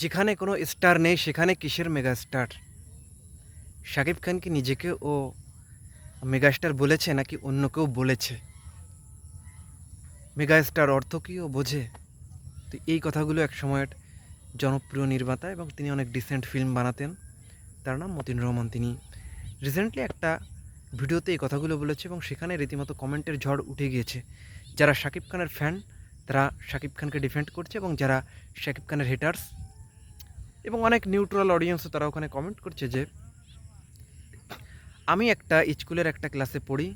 যেখানে কোনো স্টার নেই, সেখানে কিসের মেগা স্টার শাকিব খান কি নিজেকে ও মেগা স্টার বলেছে নাকি অন্য কেউ বলেছে? মেগা স্টার অর্থ কি ও বোঝে? তো এই কথাগুলো এক সময়ের জনপ্রিয় নির্মাতা এবং তিনি অনেক ডিসেন্ট ফিল্ম বানাতেন। তার নাম মতিন রহমান। তিনি রিসেন্টলি একটা ভিডিওতে এই কথাগুলো বলেছে এবং সেখানে রীতিমতো কমেন্টের ঝড় উঠে গিয়েছে। যারা শাকিব খানের ফ্যান তারা শাকিব খানকে ডিফেন্ড করছে এবং যারা শাকিব খানের হেটার্স এবং অনেক নিউট্রাল অডিয়েন্সও তারা ওখানে কমেন্ট করছে যে, আমি একটা স্কুলের একটা ক্লাসে পড়ি,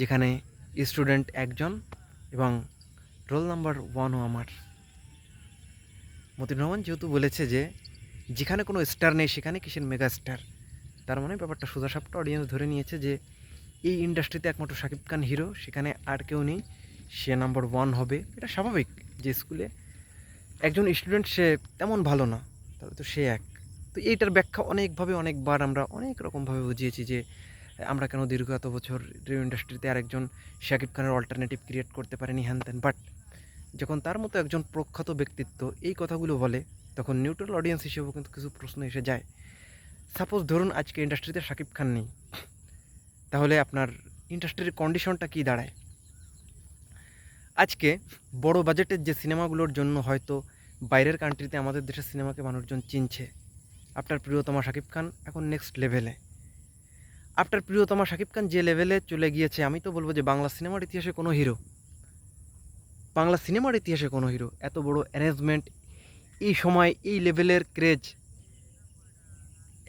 যেখানে স্টুডেন্ট একজন এবং রোল নাম্বার ওয়ানও আমার। মতিন রহমান যেহেতু বলেছে যে, যেখানে কোনো স্টার নেই, সেখানে কিসের মেগা স্টার তার মানে ব্যাপারটা সোজাসাপটা অডিয়েন্স ধরে নিয়েছে যে, এই ইন্ডাস্ট্রিতে একমাত্র শাকিব খান হিরো সেখানে আর কেউ নেই, সে নাম্বার ওয়ান হবে। এটা স্বাভাবিক যে স্কুলে একজন স্টুডেন্ট সে তেমন ভালো না। তাহলে তো সে এক। তো এইটার ব্যাখ্যা অনেকভাবে অনেকবার আমরা অনেক রকমভাবে বুঝিয়েছি যে, আমরা কেন দীর্ঘ এত বছর রেডিও ইন্ডাস্ট্রিতে আরেকজন শাকিব খানের অল্টারনেটিভ ক্রিয়েট করতে পারেনি হ্যান ত্যান বাট যখন তার মতো একজন প্রখ্যাত ব্যক্তিত্ব এই কথাগুলো বলে, তখন নিউট্রাল অডিয়েন্স হিসেবেও কিন্তু কিছু প্রশ্ন এসে যায়। সাপোজ ধরুন আজকে ইন্ডাস্ট্রিতে শাকিব খান নেই। তাহলে আপনার ইন্ডাস্ট্রির কন্ডিশনটা কী দাঁড়ায়? আজকে বড় বাজেটের যে সিনেমাগুলোর জন্য হয়তো বাইরের কান্ট্রিতে আমাদের দেশের সিনেমাকে মানুষজন চিনছে। আপনার প্রিয়তমা শাকিব খান এখন নেক্সট লেভেলে আপনার প্রিয়তমা শাকিব খান যে লেভেলে চলে গিয়েছে, আমি তো বলব যে বাংলা সিনেমার ইতিহাসে কোনো হিরো বাংলা সিনেমার ইতিহাসে কোনো হিরো এত বড় অ্যারেঞ্জমেন্ট এই সময়, এই লেভেলের ক্রেজ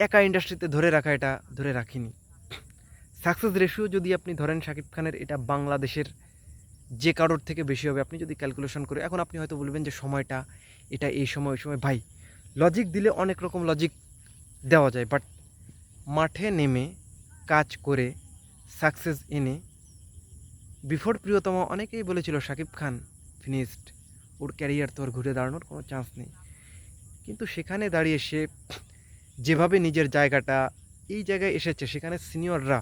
একা ইন্ডাস্ট্রিতে ধরে রাখা এটা, ধরে রাখিনি। সাকসেস রেশিও যদি আপনি ধরেন শাকিব খানের, এটা বাংলাদেশের যে কারোর থেকে বেশি হবে। আপনি যদি ক্যালকুলেশন করে, এখন আপনি হয়তো বলবেন যে সময়টা এটা এই সময়, ওই সময়, ভাই লজিক দিলে অনেক রকম লজিক দেওয়া যায় বাট মাঠে নেমে কাজ করে সাকসেস এনে বিফোর প্রিয়তম অনেকেই বলেছিল, শাকিব খান ফিনিশড ওর ক্যারিয়ার তোর ঘুরে দাঁড়ানোর কোনো চান্স নেই। কিন্তু সেখানে দাঁড়িয়ে সে যেভাবে নিজের জায়গাটা, এই জায়গায় এসেছে, সেখানে সিনিয়ররা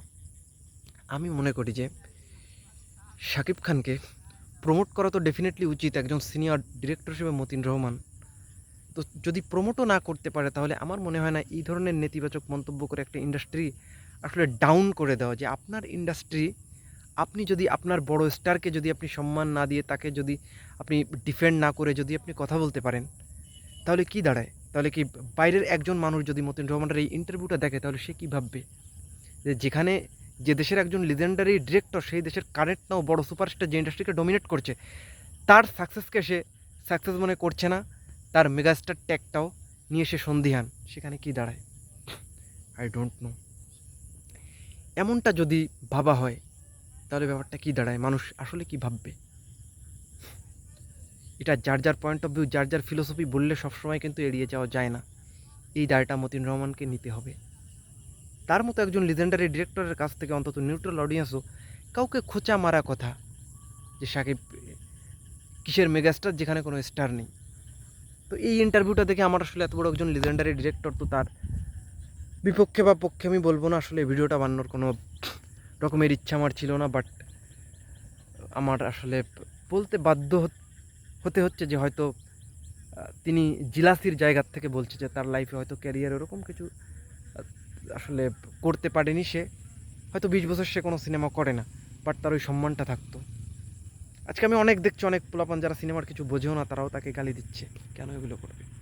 আমি মনে করি যে, শাকিব খানকে প্রমোট করা তো ডেফিনেটলি উচিত একজন সিনিয়র ডিরেক্টর হিসেবে মতিন রহমান। তো যদি প্রমোটও না করতে পারে, তাহলে আমার মনে হয় না এই ধরনের নেতিবাচক মন্তব্য করে একটা ইন্ডাস্ট্রি আসলে ডাউন করে দেওয়া। যে আপনার ইন্ডাস্ট্রি আপনি যদি আপনার বড় স্টারকে যদি আপনি সম্মান না দিয়ে তাকে যদি আপনি ডিফেন্ড না করে যদি আপনি কথা বলতে পারেন, তাহলে কি দাঁড়ায়? তাহলে কি বাইরের একজন মানুষ যদি মতিন রহমানের এই ইন্টারভিউটা দেখে, তাহলে সে কী ভাববে? যে যেখানে যে দেশের একজন লিজেন্ডারি ডিরেক্টর সেই দেশের কারেন্ট নাও বড় সুপারস্টার যে ইন্ডাস্ট্রিকে ডোমিনেট করছে, তার সাকসেসকে সে সাকসেস মনে করছে না, তার মেগাস্টার ট্যাগটাও নিয়ে সে সন্ধিহান সেখানে কি দাঁড়ায়? আই ডোন্ট নো এমনটা যদি ভাবা হয়, তাহলে ব্যাপারটা কি দাঁড়ায়? মানুষ আসলে কি ভাববে? এটা যার যার পয়েন্ট অফ ভিউ যার যার ফিলোসফি বললে সবসময় কিন্তু এড়িয়ে যাওয়া যায় না। এই দায়টা মতিন রহমানকে নিতে হবে। তার মতো একজন লিজেন্ডারি ডিরেক্টরের কাছ থেকে অন্তত নিউট্রাল অডিয়েন্সও কাউকে খোঁচা মারা কথা যে সাকিব কিসের মেগাস্টার যেখানে কোনো স্টার নেই। তো এই ইন্টারভিউটা দেখে আমার আসলে এত বড় একজন লিজেন্ডারি ডিরেক্টর তো তার বিপক্ষে বা পক্ষে আমি বলব না, আসলে ভিডিওটা বানানোর কোনো রকমের ইচ্ছা আমার ছিল না বাট আমার আসলে বলতে বাধ্য হত- হচ্ছে যে হয়তো তিনি জিলাসির জায়গার থেকে বলছে যে তার লাইফে হয়তো ক্যারিয়ার ওরকম কিছু আসলে করতে পারেনি সে। হয়তো বিশ বছর সে কোনো সিনেমা করে না বাট তার ওই সম্মানটা থাকতো। আজকে আমি অনেক দেখছি, অনেক পোলাপান যারা সিনেমার কিছু বোঝেও না, তারাও তাকে গালি দিচ্ছে। কেন এগুলো করবে?